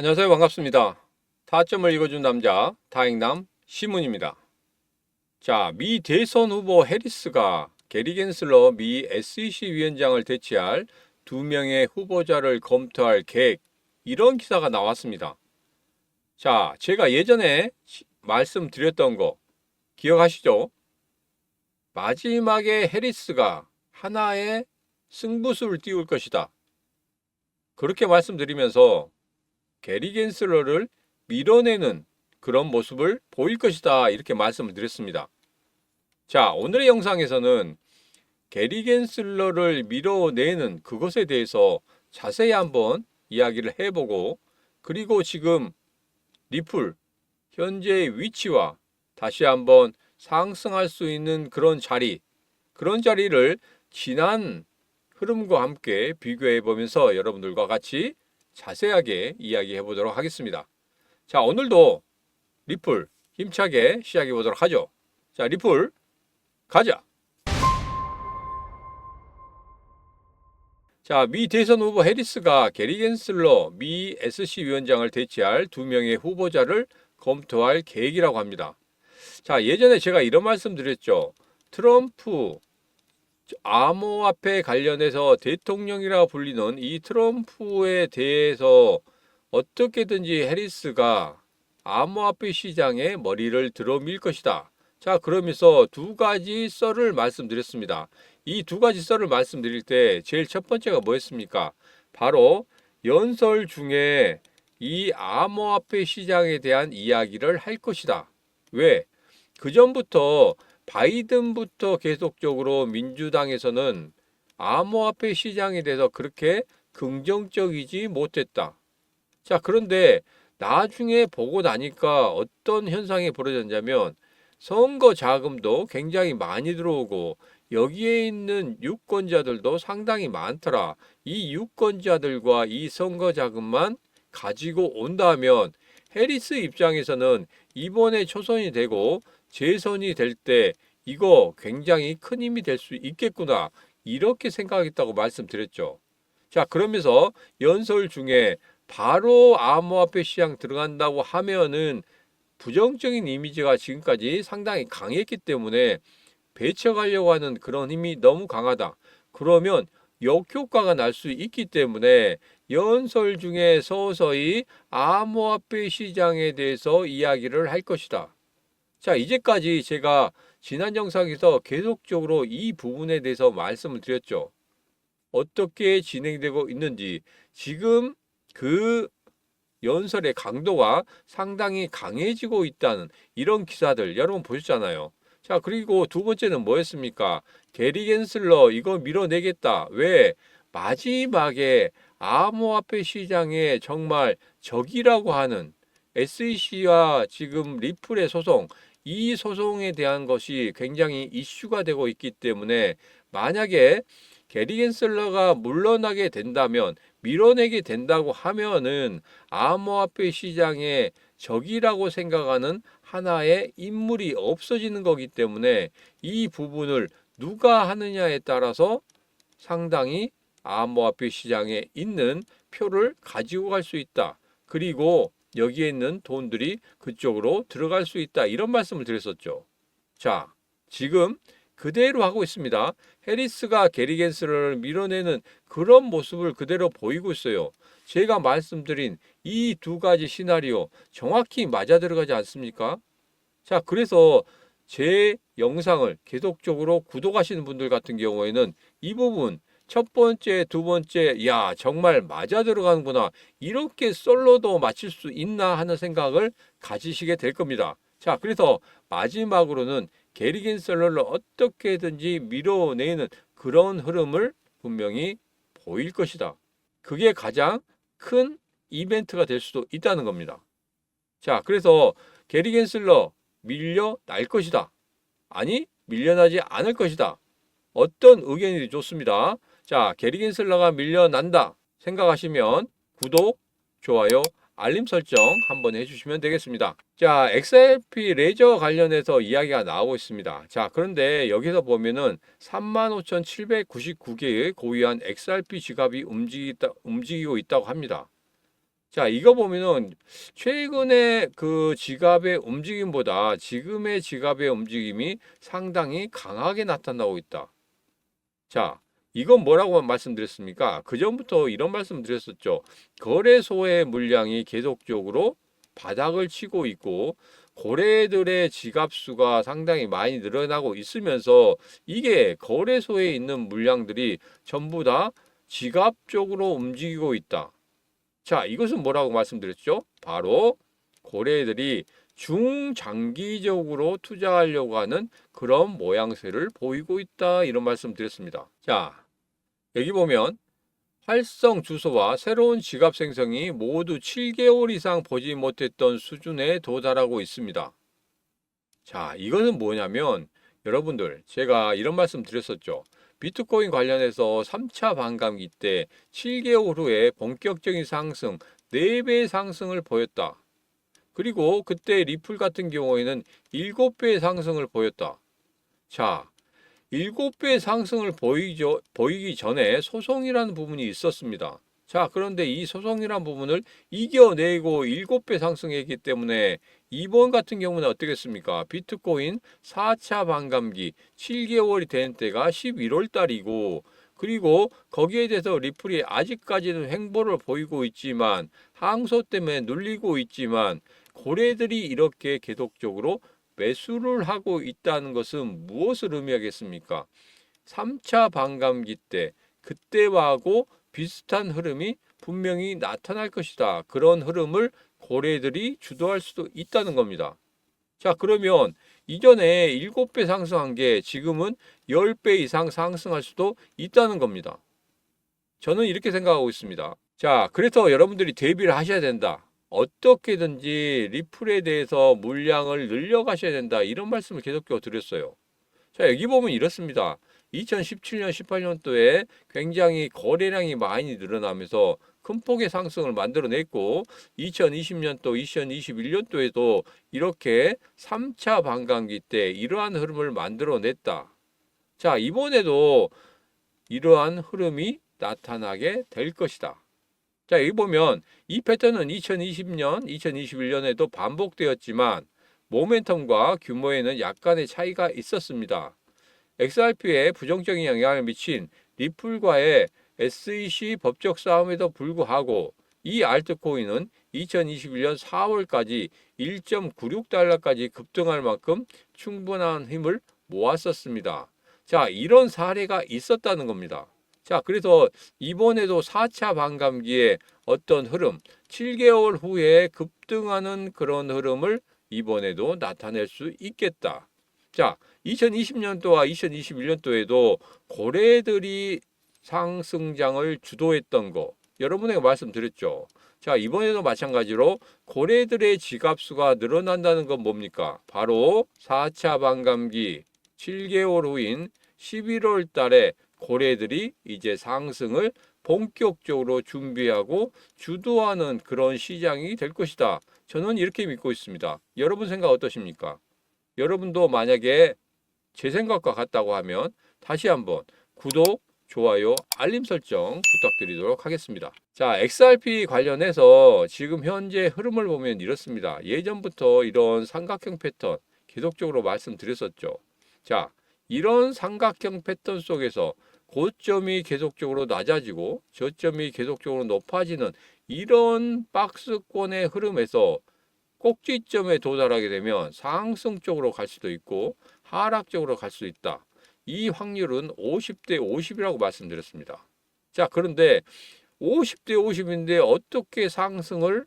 안녕하세요. 반갑습니다. 타점을 읽어준 남자, 다행남 시문입니다. 자, 미 대선 후보 해리스가 게리 겐슬러 미 SEC 위원장을 대체할 두 명의 후보자를 검토할 계획, 이런 기사가 나왔습니다. 자, 제가 예전에 시- 말씀드렸던 거 기억하시죠? 마지막에 해리스가 하나의 승부수를 띄울 것이다. 그렇게 말씀드리면서 게리 겐슬러를 밀어내는 그런 모습을 보일 것이다. 이렇게 말씀을 드렸습니다. 자, 오늘의 영상에서는 게리 겐슬러를 밀어내는 그것에 대해서 자세히 한번 이야기를 해보고 그리고 지금 리플 현재 위치와 다시 한번 상승할 수 있는 그런 자리 그런 자리를 지난 흐름과 함께 비교해 보면서 여러분들과 같이 자세하게 이야기해 보도록 하겠습니다. 자, 오늘도 리플 힘차게 시작해 보도록 하죠. 자, 리플 가자. 자, 미 대선 후보 해리스가 게리 겐슬러 미 SC 위원장을 대체할 두 명의 후보자를 검토할 계획이라고 합니다. 자, 예전에 제가 이런 말씀 드렸죠. 트럼프 암호화폐 관련해서 대통령이라 불리는 이 트럼프에 대해서 어떻게든지 해리스가 암호화폐 시장에 머리를 들어밀 것이다. 자, 그러면서 두 가지 썰을 말씀드렸습니다. 이 두 가지 썰을 말씀드릴 때 제일 첫 번째가 뭐였습니까? 바로 연설 중에 이 암호화폐 시장에 대한 이야기를 할 것이다. 왜? 그 전부터 바이든부터 계속적으로 민주당에서는 암호화폐 시장에 대해서 그렇게 긍정적이지 못했다. 자, 그런데 나중에 보고 나니까 어떤 현상이 벌어졌냐면 선거 자금도 굉장히 많이 들어오고 여기에 있는 유권자들도 상당히 많더라. 이 유권자들과 이 선거 자금만 가지고 온다면 해리스 입장에서는 이번에 초선이 되고 재선이 될 때 이거 굉장히 큰 힘이 될 수 있겠구나. 이렇게 생각했다고 말씀드렸죠. 자, 그러면서 연설 중에 바로 암호화폐 시장 들어간다고 하면은 부정적인 이미지가 지금까지 상당히 강했기 때문에 배척하려고 하는 그런 힘이 너무 강하다. 그러면 역효과가 날 수 있기 때문에 연설 중에 서서히 암호화폐 시장에 대해서 이야기를 할 것이다. 자, 이제까지 제가 지난 영상에서 계속적으로 이 부분에 대해서 말씀을 드렸죠. 어떻게 진행되고 있는지 지금 그 연설의 강도가 상당히 강해지고 있다는 이런 기사들 여러분 보셨잖아요. 자, 그리고 두 번째는 뭐였습니까? 게리 겐슬러 이거 밀어내겠다. 왜? 마지막에 암호화폐 시장에 정말 적이라고 하는 SEC와 지금 리플의 소송, 이 소송에 대한 것이 굉장히 이슈가 되고 있기 때문에 만약에 게리 겐슬러가 물러나게 된다면 밀어내게 된다고 하면은 암호화폐 시장의 적이라고 생각하는 하나의 인물이 없어지는 거기 때문에 이 부분을 누가 하느냐에 따라서 상당히 암호화폐 시장에 있는 표를 가지고 갈 수 있다. 그리고 여기에 있는 돈들이 그쪽으로 들어갈 수 있다. 이런 말씀을 드렸었죠. 자, 지금 그대로 하고 있습니다. 해리스가 게리 겐슬러를 밀어내는 그런 모습을 그대로 보이고 있어요. 제가 말씀드린 이 두 가지 시나리오 정확히 맞아 들어가지 않습니까? 자, 그래서 제 영상을 계속적으로 구독하시는 분들 같은 경우에는 이 부분 첫 번째, 두 번째, 야, 정말 맞아 들어가는구나. 이렇게 솔로도 맞힐 수 있나 하는 생각을 가지시게 될 겁니다. 자, 그래서 마지막으로는 게리 겐슬러를 어떻게든지 밀어내는 그런 흐름을 분명히 보일 것이다. 그게 가장 큰 이벤트가 될 수도 있다는 겁니다. 자, 그래서 게리 겐슬러 밀려날 것이다. 아니, 밀려나지 않을 것이다. 어떤 의견이 좋습니다. 자, 게리 겐슬러가 밀려난다 생각하시면 구독, 좋아요, 알림 설정 한번 해주시면 되겠습니다. 자, XRP 레저 관련해서 이야기가 나오고 있습니다. 자, 그런데 여기서 보면은 35,799개의 고유한 XRP 지갑이 움직이다, 움직이고 있다고 합니다. 자, 이거 보면은 최근에 그 지갑의 움직임보다 지금의 지갑의 움직임이 상당히 강하게 나타나고 있다. 자, 이건 뭐라고 말씀드렸습니까? 그 전부터 이런 말씀 드렸었죠. 거래소의 물량이 계속적으로 바닥을 치고 있고 고래들의 지갑 수가 상당히 많이 늘어나고 있으면서 이게 거래소에 있는 물량들이 전부 다 지갑 쪽으로 움직이고 있다. 자, 이것은 뭐라고 말씀드렸죠? 바로 고래들이 중장기적으로 투자하려고 하는 그런 모양새를 보이고 있다. 이런 말씀 드렸습니다. 자, 여기 보면 활성 주소와 새로운 지갑 생성이 모두 7개월 이상 보지 못했던 수준에 도달하고 있습니다. 자, 이거는 뭐냐면 여러분들 제가 이런 말씀 드렸었죠. 비트코인 관련해서 3차 반감기 때 7개월 후에 본격적인 상승, 4배 상승을 보였다. 그리고 그때 리플 같은 경우에는 7배 상승을 보였다. 자, 7배 상승을 보이죠, 보이기 전에 소송이라는 부분이 있었습니다. 자, 그런데 이 소송이라는 부분을 이겨내고 7배 상승했기 때문에 이번 같은 경우는 어떻겠습니까? 비트코인 4차 반감기 7개월이 된 때가 11월 달이고 그리고 거기에 대해서 리플이 아직까지는 횡보를 보이고 있지만 항소 때문에 눌리고 있지만 고래들이 이렇게 계속적으로 매수를 하고 있다는 것은 무엇을 의미하겠습니까? 3차 반감기 때 그때와하고 비슷한 흐름이 분명히 나타날 것이다. 그런 흐름을 고래들이 주도할 수도 있다는 겁니다. 자, 그러면 이전에 7배 상승한 게 지금은 10배 이상 상승할 수도 있다는 겁니다. 저는 이렇게 생각하고 있습니다. 자, 그래서 여러분들이 대비를 하셔야 된다. 어떻게든지 리플에 대해서 물량을 늘려가셔야 된다. 이런 말씀을 계속적으로 드렸어요. 자, 여기 보면 이렇습니다. 2017년, 18년도에 굉장히 거래량이 많이 늘어나면서 큰 폭의 상승을 만들어냈고 2020년도, 2021년도에도 이렇게 3차 반감기 때 이러한 흐름을 만들어냈다. 자, 이번에도 이러한 흐름이 나타나게 될 것이다. 자, 여기 보면 이 패턴은 2020년, 2021년에도 반복되었지만 모멘텀과 규모에는 약간의 차이가 있었습니다. XRP에 부정적인 영향을 미친 리플과의 SEC 법적 싸움에도 불구하고 이 알트코인은 2021년 4월까지 1.96달러까지 급등할 만큼 충분한 힘을 모았었습니다. 자, 이런 사례가 있었다는 겁니다. 자, 그래서 이번에도 4차 반감기에 어떤 흐름, 7개월 후에 급등하는 그런 흐름을 이번에도 나타낼 수 있겠다. 자, 2020년도와 2021년도에도 고래들이 상승장을 주도했던 거 여러분에게 말씀드렸죠. 자, 이번에도 마찬가지로 고래들의 지갑수가 늘어난다는 건 뭡니까? 바로 4차 반감기 7개월 후인 11월 달에 고래들이 이제 상승을 본격적으로 준비하고 주도하는 그런 시장이 될 것이다. 저는 이렇게 믿고 있습니다. 여러분 생각 어떠십니까? 여러분도 만약에 제 생각과 같다고 하면 다시 한번 구독, 좋아요, 알림 설정 부탁드리도록 하겠습니다. 자, XRP 관련해서 지금 현재 흐름을 보면 이렇습니다. 예전부터 이런 삼각형 패턴 계속적으로 말씀드렸었죠. 자, 이런 삼각형 패턴 속에서 고점이 계속적으로 낮아지고 저점이 계속적으로 높아지는 이런 박스권의 흐름에서 꼭지점에 도달하게 되면 상승 쪽으로 갈 수도 있고 하락 쪽으로 갈 수 있다. 이 확률은 50대 50이라고 말씀드렸습니다. 자, 그런데 50대 50인데 어떻게 상승을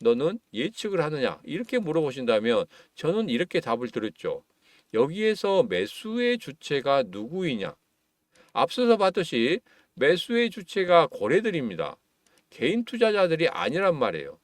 너는 예측을 하느냐? 이렇게 물어보신다면 저는 이렇게 답을 드렸죠. 여기에서 매수의 주체가 누구이냐? 앞서서 봤듯이 매수의 주체가 고래들입니다. 개인 투자자들이 아니란 말이에요.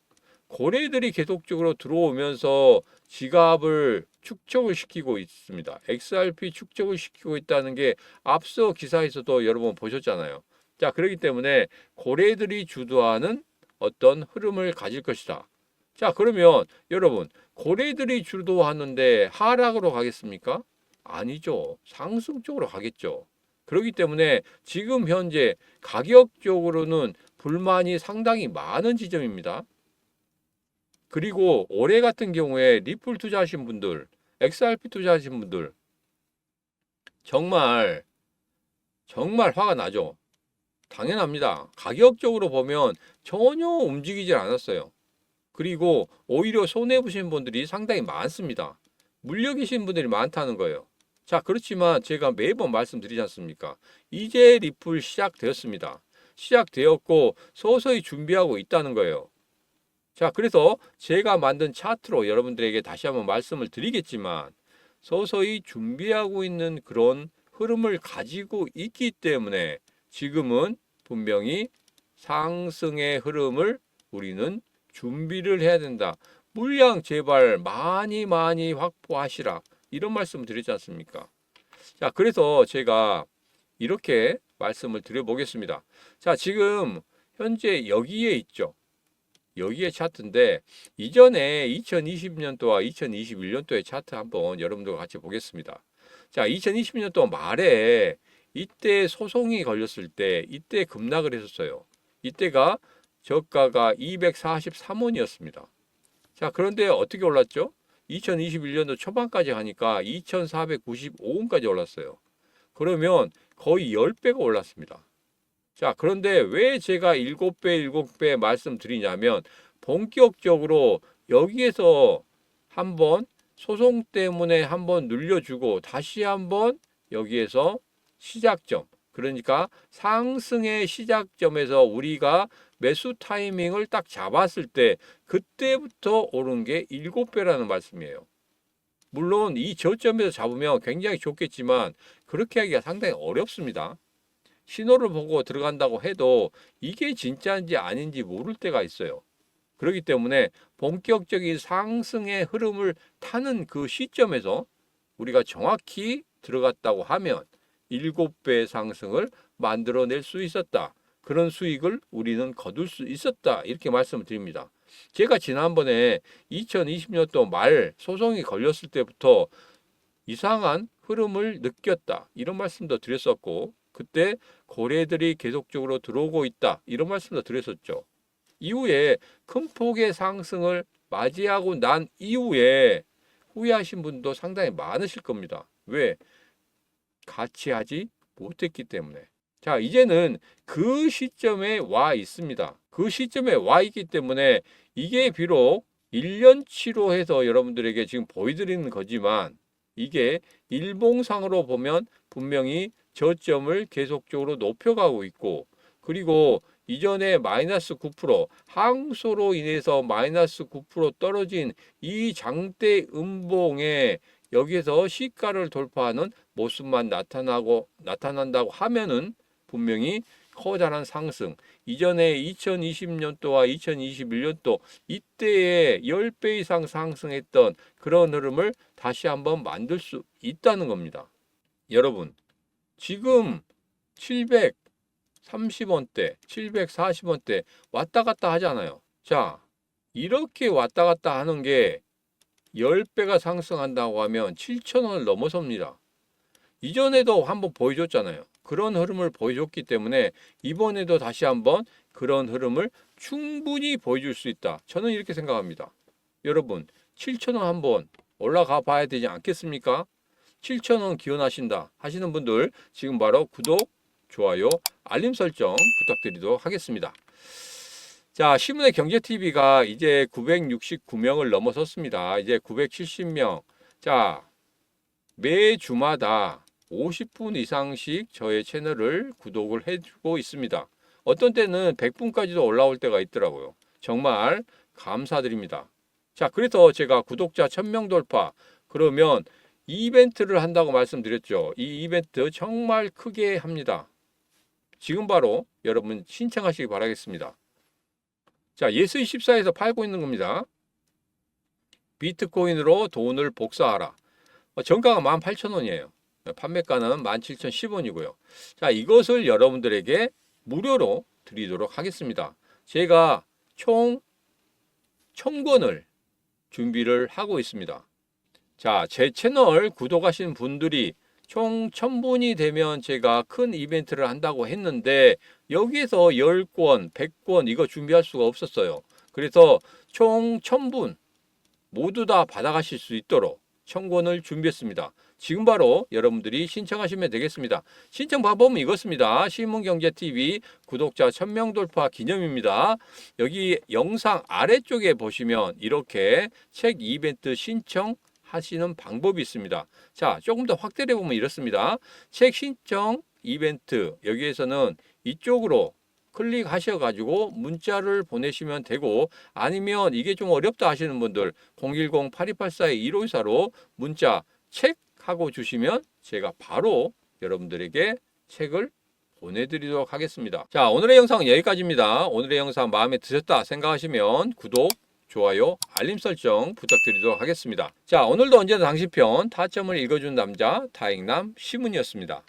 고래들이 계속적으로 들어오면서 지갑을 축적을 시키고 있습니다. XRP 축적을 시키고 있다는 게 앞서 기사에서도 여러 번 보셨잖아요. 자, 그렇기 때문에 고래들이 주도하는 어떤 흐름을 가질 것이다. 자, 그러면 여러분, 고래들이 주도하는데 하락으로 가겠습니까? 아니죠. 상승 쪽으로 가겠죠. 그렇기 때문에 지금 현재 가격적으로는 불만이 상당히 많은 지점입니다. 그리고 올해 같은 경우에 리플 투자하신 분들, XRP 투자하신 분들 정말 정말 화가 나죠. 당연합니다. 가격적으로 보면 전혀 움직이질 않았어요. 그리고 오히려 손해 보신 분들이 상당히 많습니다. 물려 계신 분들이 많다는 거예요. 자, 그렇지만 제가 매번 말씀드리지 않습니까? 이제 리플 시작되었습니다. 시작되었고 서서히 준비하고 있다는 거예요. 자, 그래서 제가 만든 차트로 여러분들에게 다시 한번 말씀을 드리겠지만 서서히 준비하고 있는 그런 흐름을 가지고 있기 때문에 지금은 분명히 상승의 흐름을 우리는 준비를 해야 된다. 물량 제발 많이 많이 확보하시라. 이런 말씀을 드리지 않습니까? 자, 그래서 제가 이렇게 말씀을 드려보겠습니다. 자, 지금 현재 여기에 있죠. 여기에 차트인데 이전에 2020년도와 2021년도의 차트 한번 여러분들과 같이 보겠습니다. 자, 2020년도 말에 이때 소송이 걸렸을 때 이때 급락을 했었어요. 이때가 저가가 243원이었습니다. 자, 그런데 어떻게 올랐죠? 2021년도 초반까지 가니까 2495원까지 올랐어요. 그러면 거의 10배가 올랐습니다. 자, 그런데 왜 제가 7배, 7배 말씀드리냐면 본격적으로 여기에서 한번 소송 때문에 한번 눌려주고 다시 한번 여기에서 시작점 그러니까 상승의 시작점에서 우리가 매수 타이밍을 딱 잡았을 때 그때부터 오른 게 7배라는 말씀이에요. 물론 이 저점에서 잡으면 굉장히 좋겠지만 그렇게 하기가 상당히 어렵습니다. 신호를 보고 들어간다고 해도 이게 진짜인지 아닌지 모를 때가 있어요. 그렇기 때문에 본격적인 상승의 흐름을 타는 그 시점에서 우리가 정확히 들어갔다고 하면 7배 상승을 만들어낼 수 있었다. 그런 수익을 우리는 거둘 수 있었다. 이렇게 말씀을 드립니다. 제가 지난번에 2020년도 말 소송이 걸렸을 때부터 이상한 흐름을 느꼈다. 이런 말씀도 드렸었고, 그때 고래들이 계속적으로 들어오고 있다. 이런 말씀도 드렸었죠. 이후에 큰 폭의 상승을 맞이하고 난 이후에 후회하신 분도 상당히 많으실 겁니다. 왜? 같이 하지 못했기 때문에. 자, 이제는 그 시점에 와 있습니다. 그 시점에 와 있기 때문에 이게 비록 1년치로 해서 여러분들에게 지금 보여드리는 거지만 이게 일봉상으로 보면 분명히 저점을 계속적으로 높여가고 있고 그리고 이전에 마이너스 9% 항소로 인해서 마이너스 9% 떨어진 이 장대 음봉에 여기에서 시가를 돌파하는 모습만 나타나고 나타난다고 하면은 분명히 커다란 상승. 이전에 2020년도와 2021년도 이때에 10배 이상 상승했던 그런 흐름을 다시 한번 만들 수 있다는 겁니다. 여러분, 지금 730원대, 740원대 왔다 갔다 하잖아요. 자, 이렇게 왔다 갔다 하는 게 10배가 상승한다고 하면 7,000원을 넘어섭니다. 이전에도 한번 보여줬잖아요. 그런 흐름을 보여줬기 때문에 이번에도 다시 한번 그런 흐름을 충분히 보여줄 수 있다. 저는 이렇게 생각합니다. 여러분, 7,000원 한번 올라가 봐야 되지 않겠습니까? 7,000원 기원하신다 하시는 분들 지금 바로 구독, 좋아요, 알림 설정 부탁드리도록 하겠습니다. 자, 신문의 경제TV가 이제 969명을 넘어섰습니다. 이제 970명. 자, 매 주마다 50분 이상씩 저의 채널을 구독을 해주고 있습니다. 어떤 때는 100분까지도 올라올 때가 있더라고요. 정말 감사드립니다. 자, 그래서 제가 구독자 1000명 돌파 그러면 이벤트를 한다고 말씀드렸죠. 이 이벤트 정말 크게 합니다. 지금 바로 여러분 신청하시기 바라겠습니다. 자, 예스24에서 팔고 있는 겁니다. 비트코인으로 돈을 복사하라. 어, 정가가 18,000원이에요. 판매가는 17,010원이고요. 자, 이것을 여러분들에게 무료로 드리도록 하겠습니다. 제가 총 1000권을 준비를 하고 있습니다. 자, 제 채널 구독하신 분들이 총 1000분이 되면 제가 큰 이벤트를 한다고 했는데 여기에서 10권, 100권 이거 준비할 수가 없었어요. 그래서 총 1000분 모두 다 받아가실 수 있도록 청권을 준비했습니다. 지금 바로 여러분들이 신청하시면 되겠습니다. 신청 방법은 이것입니다. 신문경제TV 구독자 1000명 돌파 기념입니다. 여기 영상 아래쪽에 보시면 이렇게 책 이벤트 신청 하시는 방법이 있습니다. 자, 조금 더 확대해 보면 이렇습니다. 책 신청 이벤트 여기에서는 이쪽으로 클릭하셔가지고 문자를 보내시면 되고 아니면 이게 좀 어렵다 하시는 분들 010-8284-1524로 문자 책 하고 주시면 제가 바로 여러분들에게 책을 보내드리도록 하겠습니다. 자 오늘의 영상은 여기까지입니다. 오늘의 영상 마음에 드셨다 생각하시면 구독, 좋아요, 알림 설정 부탁드리도록 하겠습니다. 자 오늘도 언제나 당시 편 타점을 읽어준 남자 다행남 시문이었습니다.